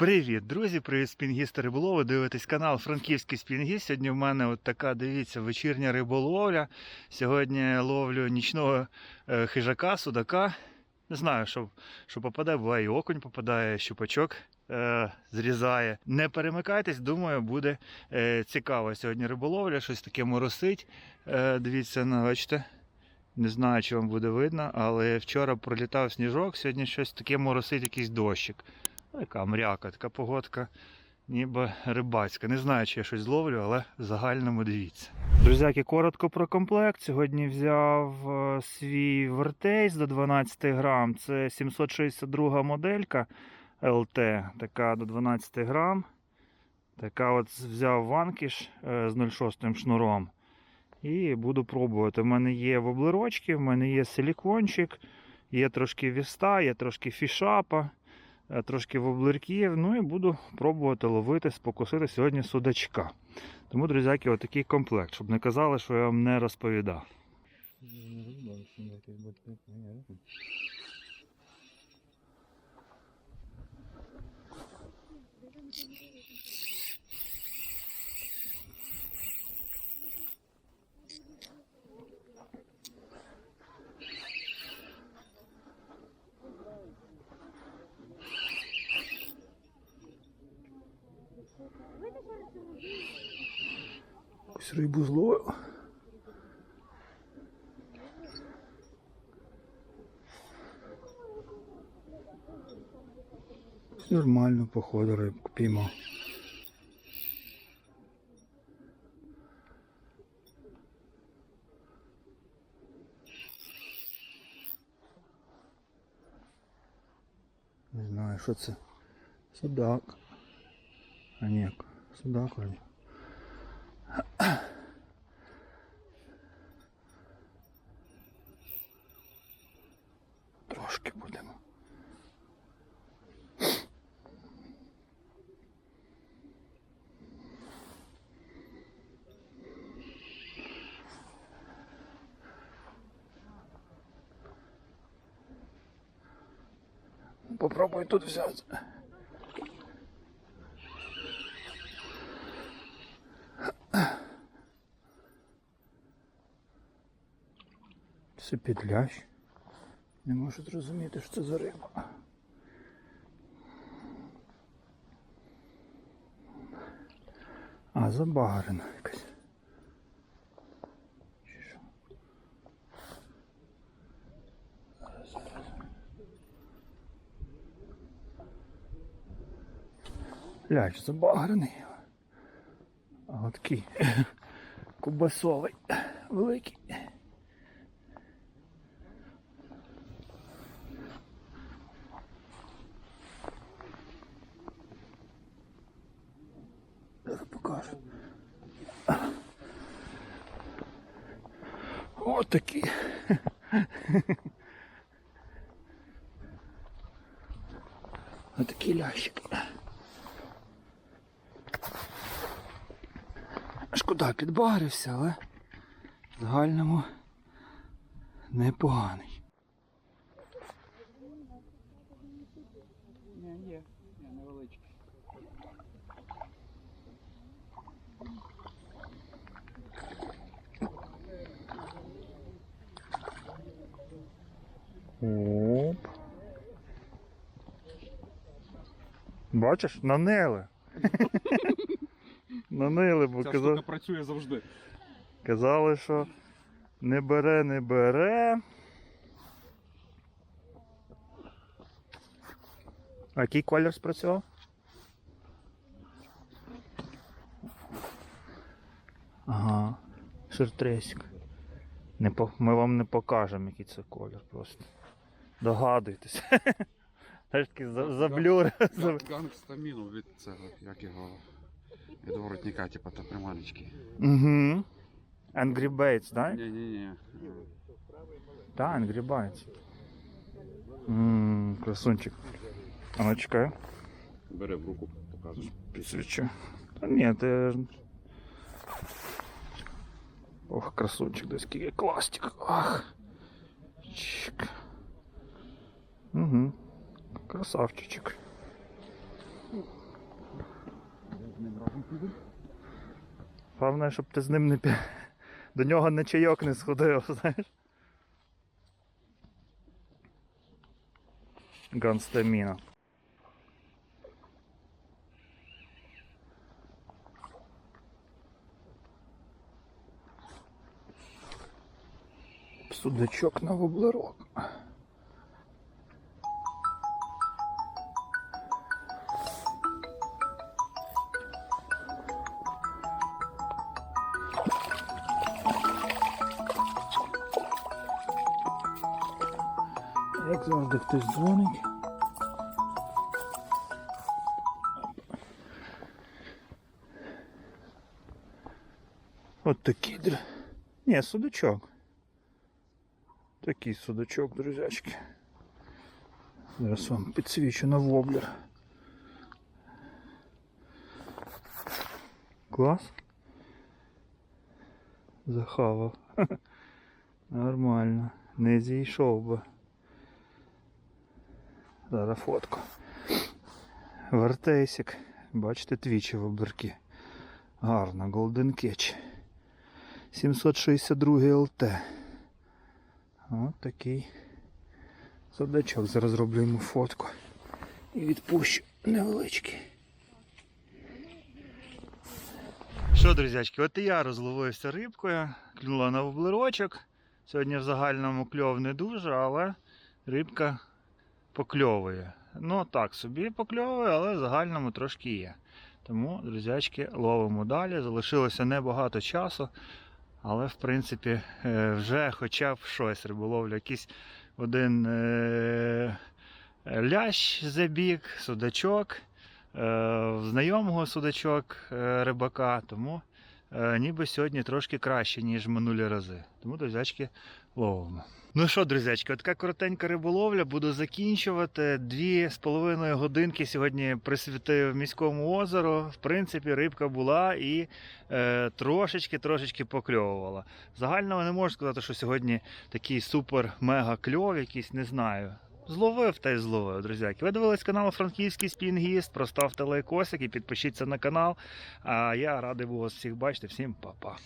Привіт, друзі! Привіт, спінгісти риболови. Дивитесь канал Франківський Спінгіст. Сьогодні в мене от така, дивіться, вечірня риболовля. Сьогодні ловлю нічного е, хижака, судака. Не знаю, що, що попадає, буває і окунь попадає, щупачок е, зрізає. Не перемикайтесь, думаю, буде е, цікаво. Сьогодні риболовля, щось таке моросить. Е, дивіться, ну, бачите. Не знаю, чи вам буде видно, але вчора пролітав сніжок, сьогодні щось таке моросить, якийсь дощик. Ну, Яка мряка, така погодка, ніби рибацька. Не знаю, чи я щось зловлю, але в загальному дивіться. Друзяки, коротко про комплект. Сьогодні взяв е, свій вертейс до 12 грам. Це 762 моделька LT, така до 12 грам. Така от взяв ванкіш е, з 0,6 шнуром. І буду пробувати. У мене є воблерочки, в мене є силікончик, є трошки віста, є трошки фішапа трошки воблерків. Ну і буду пробувати ловити, спокусити сьогодні судачка. Тому, друзяки, отакий комплект, щоб не казали, що я вам не розповідав. Ось рибу зловив. Нормально, походу, рибку піймав. Не знаю, що це. Судак. А ні, судак вроді. Трошки будемо. Попробуй тут взяти. Це підлящ. Не можу зрозуміти, що це за риба. А, забарена якась. Чи що? Зараз, зараз. Лящ забагрений. А такий кубасовий, великий. Зараз покажу. От такі. Ось такий лящик. Шкода, підбарився, але в загальному непоганий. Ні, є, є невеличкий. Оп. Бачиш, нанели. нанели, бо Ця казали, штука працює завжди. казали, що не бере, не бере. А який колір спрацював? Ага, ширтресик. Не по... Ми вам не покажемо, який це колір просто. Догадуйтесь. Знаєш, такий за- заблюр. за- Гангстаміну від цього, як його від воротника, типу, та приманочки. Угу. Angry Bates, да? Ні, ні, ні. Так, Angry Bates. Ммм, красунчик. А ну чекай, Бери в руку, показуєш. підсвічу. Та ні, ти... Ох, красунчик, десь який кластик. Ах. Чик. Угу. Красавчичок. Головне, щоб ти з ним не пі... до нього на чайок не сходив, знаєш. Ганстаміна. Судачок на воблерок. Як завжди хтось дзвонить. От такий. др- Ні, судачок. Такий судачок, друзячки. Зараз вам підсвічу на воблер. Клас. Захавав. Нормально. Не зійшов би. Зараз фотку. Вертейсик. Бачите, твічі вибірки. Гарно, Golden Catch. 762 ЛТ. От такий судачок. Зараз зроблю йому фотку. І відпущу невеличкий. Що, друзячки, от і я розловився рибкою, клюнула на воблерочок. Сьогодні в загальному кльов не дуже, але рибка покльовує. Ну так собі покльовує, але в загальному трошки є. Тому, друзячки, ловимо далі. Залишилося небагато часу, але в принципі е, вже хоча б щось риболовля. Якийсь один е- лящ забіг, судачок, е- знайомого судачок рибака. Тому ніби сьогодні трошки краще, ніж минулі рази. Тому, друзячки, ловимо. Ну що, друзячки, така коротенька риболовля. Буду закінчувати. Дві з половиною годинки сьогодні присвятив міському озеру. В принципі, рибка була і е, трошечки трошечки покльовувала. Загального не можу сказати, що сьогодні такий супер-мега кльов, якийсь не знаю. Зловив та й зловив, друзяки. Ви дивились канал Франківський Спінгіст. Проставте лайкосик і підпишіться на канал. А я радий був вас всіх бачити. Всім па-па.